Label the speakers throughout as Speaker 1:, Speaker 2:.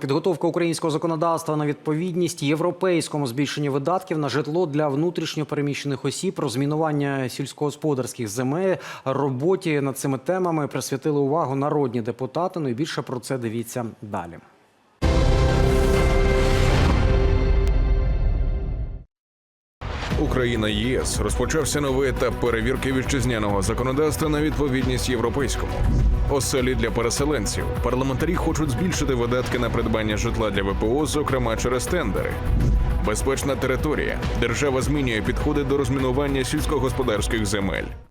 Speaker 1: Підготовка українського законодавства на відповідність європейському збільшенню видатків на житло для внутрішньопереміщених осіб, розмінування сільськогосподарських земель, роботі над цими темами присвятили увагу народні депутати. Ну більше про це дивіться далі.
Speaker 2: Україна ЄС розпочався новий етап перевірки вітчизняного законодавства на відповідність європейському. Оселі для переселенців. Парламентарі хочуть збільшити видатки на придбання житла для ВПО, зокрема через тендери. Безпечна територія. Держава змінює підходи до розмінування сільськогосподарських земель.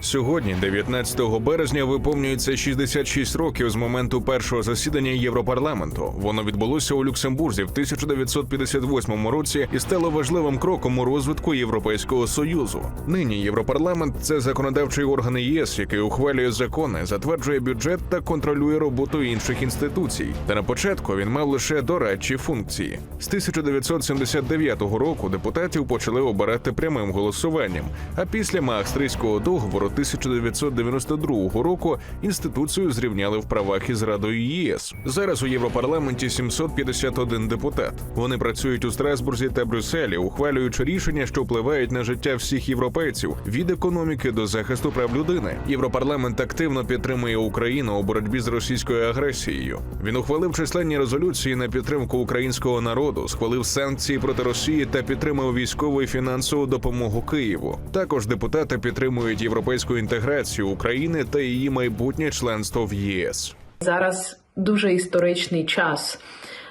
Speaker 2: Сьогодні, 19 березня, виповнюється 66 років з моменту першого засідання Європарламенту. Воно відбулося у Люксембурзі в 1958 році і стало важливим кроком у розвитку Європейського союзу. Нині Європарламент це законодавчий орган ЄС, який ухвалює закони, затверджує бюджет та контролює роботу інших інституцій. Та на початку він мав лише дорадчі функції. З 1979 року депутатів почали обирати прямим голосуванням. А після Маастрийського договору 1992 року інституцію зрівняли в правах із Радою ЄС. Зараз у Європарламенті 751 депутат. Вони працюють у Страсбурзі та Брюсселі, ухвалюючи рішення, що впливають на життя всіх європейців від економіки до захисту прав людини. Європарламент активно підтримує Україну у боротьбі з російською агресією. Він ухвалив численні резолюції на підтримку українського народу, схвалив санкції проти Росії та підтримав військову і фінансову допомогу Києву. Також депутати підтримують європейську інтеграцію України та її майбутнє членство в ЄС.
Speaker 3: Зараз дуже історичний час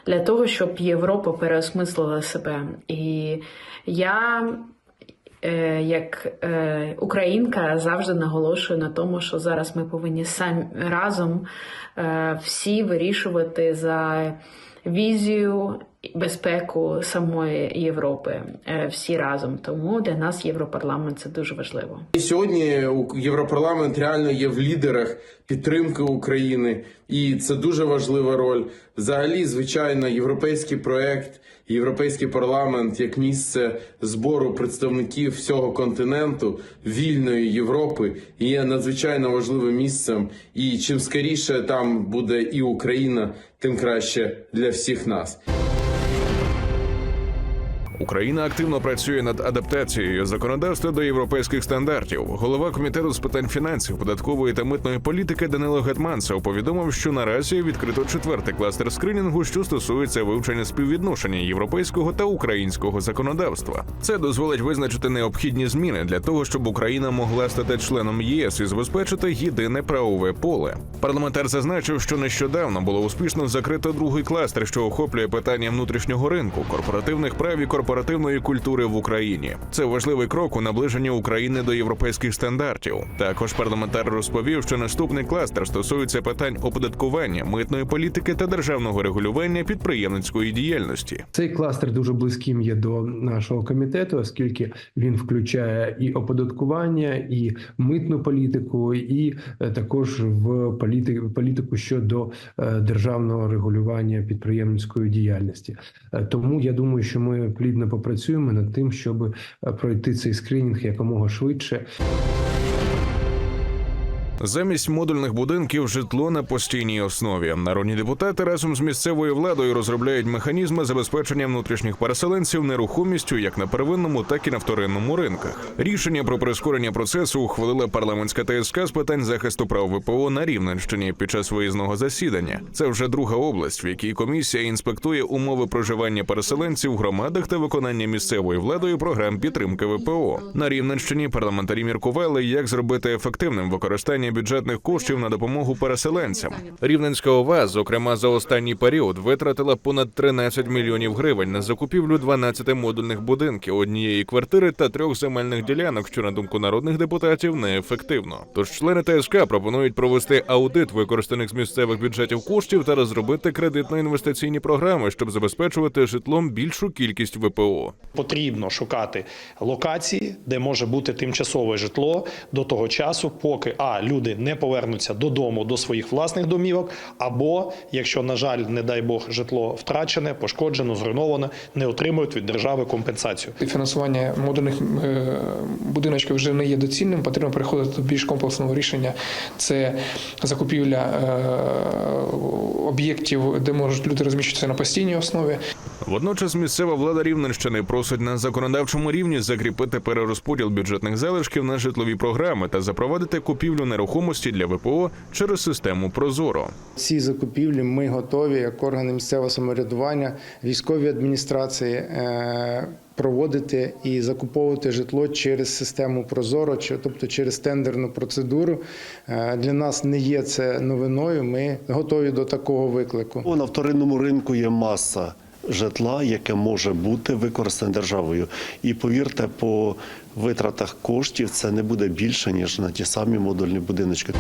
Speaker 3: для того, щоб Європа переосмислила себе. І я, е, як е, українка, завжди наголошую на тому, що зараз ми повинні самі разом е, всі вирішувати за візію. Безпеку самої Європи е, всі разом, тому для нас Європарламент це дуже важливо.
Speaker 4: І Сьогодні Європарламент реально є в лідерах підтримки України, і це дуже важлива роль. Взагалі, звичайно, європейський проект, європейський парламент як місце збору представників всього континенту вільної Європи є надзвичайно важливим місцем. І чим скоріше там буде і Україна, тим краще для всіх нас.
Speaker 2: Україна активно працює над адаптацією законодавства до європейських стандартів. Голова комітету з питань фінансів, податкової та митної політики Данило Гетманцев повідомив, що наразі відкрито четвертий кластер скринінгу, що стосується вивчення співвідношення європейського та українського законодавства. Це дозволить визначити необхідні зміни для того, щоб Україна могла стати членом ЄС і забезпечити єдине правове поле. Парламентар зазначив, що нещодавно було успішно закрито другий кластер, що охоплює питання внутрішнього ринку, корпоративних прав і корпоративної культури в Україні. Це важливий крок у наближенні України до європейських стандартів. Також парламентар розповів, що наступний кластер стосується питань оподаткування, митної політики та державного регулювання підприємницької діяльності.
Speaker 5: Цей кластер дуже близьким є до нашого комітету, оскільки він включає і оподаткування, і митну політику, і е, також в політику, політику щодо е, державного регулювання підприємницької діяльності. Е, Тому я думаю, що ми плідно попрацюємо над тим, щоб е, пройти цей скринінг якомога швидше.
Speaker 2: Замість модульних будинків житло на постійній основі. Народні депутати разом з місцевою владою розробляють механізми забезпечення внутрішніх переселенців нерухомістю як на первинному, так і на вторинному ринках. Рішення про прискорення процесу ухвалила парламентська ТСК з питань захисту прав ВПО на Рівненщині під час виїзного засідання. Це вже друга область, в якій комісія інспектує умови проживання переселенців в громадах та виконання місцевою владою програм підтримки ВПО. На Рівненщині парламентарі міркували, як зробити ефективним використання бюджетних коштів на допомогу переселенцям. Рівненська ОВА, зокрема за останній період, витратила понад 13 мільйонів гривень на закупівлю 12 модульних будинків, однієї квартири та трьох земельних ділянок, що на думку народних депутатів неефективно. Тож члени ТСК пропонують провести аудит використаних з місцевих бюджетів коштів та розробити кредитно-інвестиційні програми, щоб забезпечувати житлом більшу кількість ВПО.
Speaker 6: Потрібно шукати локації, де може бути тимчасове житло до того часу, поки а люди люди не повернуться додому до своїх власних домівок, або якщо, на жаль, не дай Бог, житло втрачене, пошкоджено, зруйноване, не отримують від держави компенсацію.
Speaker 7: Фінансування модульних е, будиночків вже не є доцільним. Потрібно переходити до більш комплексного рішення. Це закупівля е, об'єктів, де можуть люди розміщуватися на постійній основі.
Speaker 2: Водночас місцева влада Рівненщини просить на законодавчому рівні закріпити перерозподіл бюджетних залишків на житлові програми та запровадити купівлю нерухомості для ВПО через систему Прозоро.
Speaker 8: Ці закупівлі ми готові, як органи місцевого самоврядування, військові адміністрації е, проводити і закуповувати житло через систему Прозоро, тобто через тендерну процедуру. Е, Для нас не є це новиною. Ми готові до такого виклику.
Speaker 9: На вторинному ринку є маса житла, яке може бути використане державою. І повірте, по витратах коштів це не буде більше ніж на ті самі модульні будиночки.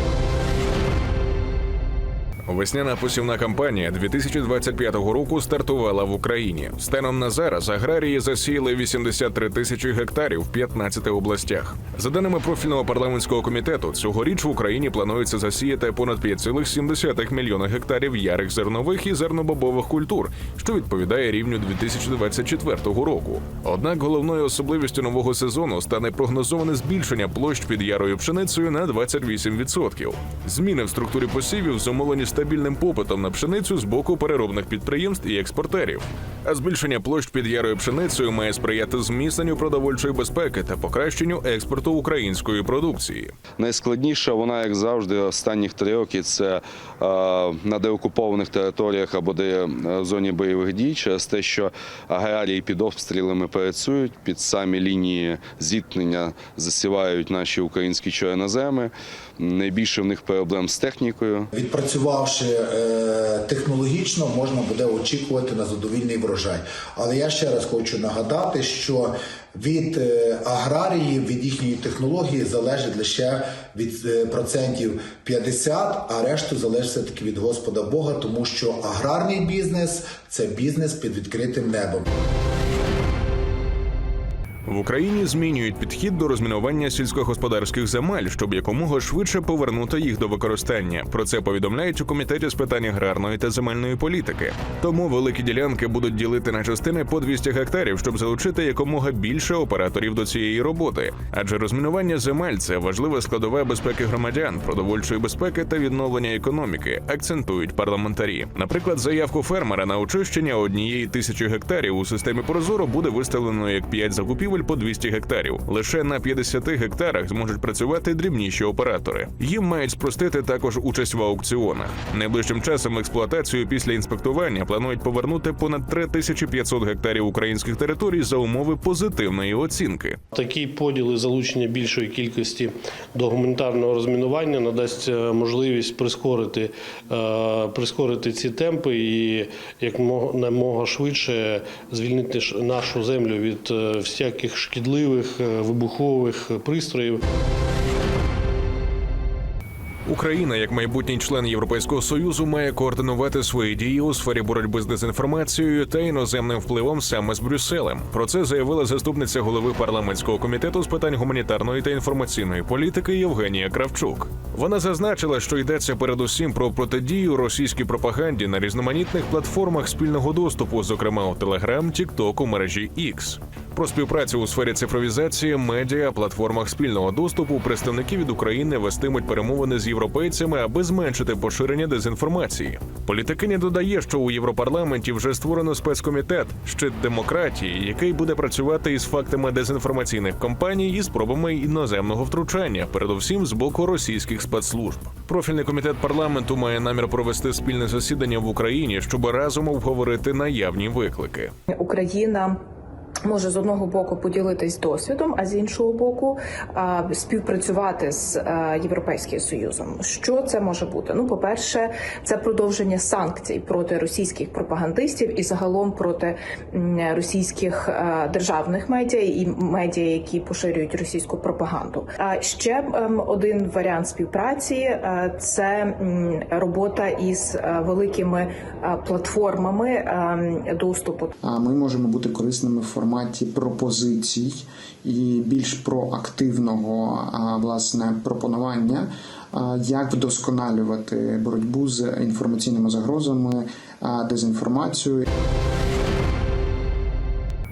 Speaker 2: Весняна посівна кампанія 2025 року стартувала в Україні. Станом на зараз аграрії засіяли 83 тисячі гектарів в 15 областях. За даними профільного парламентського комітету, цьогоріч в Україні планується засіяти понад 5,7 мільйона гектарів ярих зернових і зернобобових культур, що відповідає рівню 2024 року. Однак головною особливістю нового сезону стане прогнозоване збільшення площ під ярою пшеницею на 28%. Зміни в структурі посівів зумовлені стабільним попитом на пшеницю з боку переробних підприємств і експортерів. А збільшення площ під ярою пшеницею має сприяти зміцненню продовольчої безпеки та покращенню експорту української продукції.
Speaker 10: Найскладніше вона, як завжди, останніх три роки це е, на деокупованих територіях або де е, в зоні бойових дій, через те, що аграрії під обстрілами працюють, під самі лінії зіткнення засівають наші українські чорноземи. Найбільше в них проблем з технікою.
Speaker 11: Відпрацювавши е, технологічно, можна буде очікувати на задовільний врожай. Але я ще раз хочу нагадати, що від е, аграріїв, від їхньої технології залежить лише від е, процентів 50, а решту залежить все таки від Господа Бога, тому що аграрний бізнес це бізнес під відкритим небом.
Speaker 2: В Україні змінюють підхід до розмінування сільськогосподарських земель, щоб якомога швидше повернути їх до використання. Про це повідомляють у комітеті з питань аграрної та земельної політики. Тому великі ділянки будуть ділити на частини по 200 гектарів, щоб залучити якомога більше операторів до цієї роботи. Адже розмінування земель це важлива складова безпеки громадян, продовольчої безпеки та відновлення економіки, акцентують парламентарі. Наприклад, заявку фермера на очищення однієї тисячі гектарів у системі Прозоро буде виставлено як 5 закупівель по 200 гектарів. Лише на 50 гектарах зможуть працювати дрібніші оператори. Їм мають спростити також участь в аукціонах. Найближчим часом експлуатацію після інспектування планують повернути понад 3500 гектарів українських територій за умови позитивної оцінки.
Speaker 12: Такий поділ і залучення більшої кількості до гуманітарного розмінування надасть е, можливість прискорити, е, прискорити ці темпи і як мога швидше звільнити нашу землю від е, всяких шкідливих е, вибухових пристроїв.
Speaker 2: Україна, як майбутній член Європейського союзу, має координувати свої дії у сфері боротьби з дезінформацією та іноземним впливом саме з Брюсселем. Про це заявила заступниця голови парламентського комітету з питань гуманітарної та інформаційної політики Євгенія Кравчук. Вона зазначила, що йдеться передусім про протидію російській пропаганді на різноманітних платформах спільного доступу, зокрема у Телеграм, Тіктоку, мережі X. Про співпрацю у сфері цифровізації, медіа, платформах спільного доступу представники від України вестимуть перемовини з європейцями, аби зменшити поширення дезінформації. Політикиня додає, що у Європарламенті вже створено спецкомітет щит демократії, який буде працювати із фактами дезінформаційних кампаній і спробами іноземного втручання, передусім з боку російських спецслужб. Профільний комітет парламенту має намір провести спільне засідання в Україні, щоб разом обговорити наявні виклики.
Speaker 13: Україна. Може з одного боку поділитись досвідом, а з іншого боку співпрацювати з європейським союзом. Що це може бути? Ну, по перше, це продовження санкцій проти російських пропагандистів і загалом проти російських державних медіа і медіа, які поширюють російську пропаганду. А ще ем, один варіант співпраці е, це робота із е, великими е, платформами ем, доступу.
Speaker 14: А ми можемо бути корисними в форматі пропозицій і більш проактивного власне пропонування як вдосконалювати боротьбу з інформаційними загрозами, дезінформацією.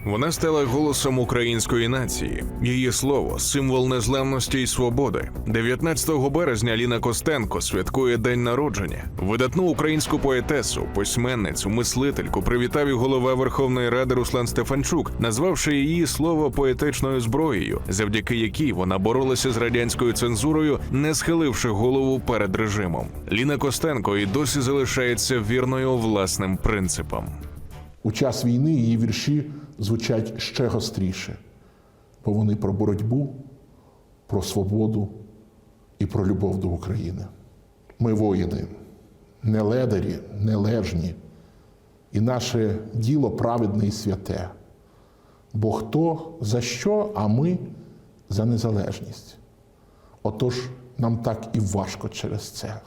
Speaker 2: Вона стала голосом української нації. Її слово символ незламності і свободи. 19 березня Ліна Костенко святкує день народження. Видатну українську поетесу, письменницю, мислительку привітав і голова Верховної Ради Руслан Стефанчук, назвавши її слово поетичною зброєю, завдяки якій вона боролася з радянською цензурою, не схиливши голову перед режимом. Ліна Костенко і досі залишається вірною власним принципам.
Speaker 15: У час війни її вірші звучать ще гостріше, бо вони про боротьбу, про свободу і про любов до України. Ми воїни, не ледарі, не лежні, і наше діло праведне і святе. Бо хто за що, а ми за незалежність. Отож, нам так і важко через це.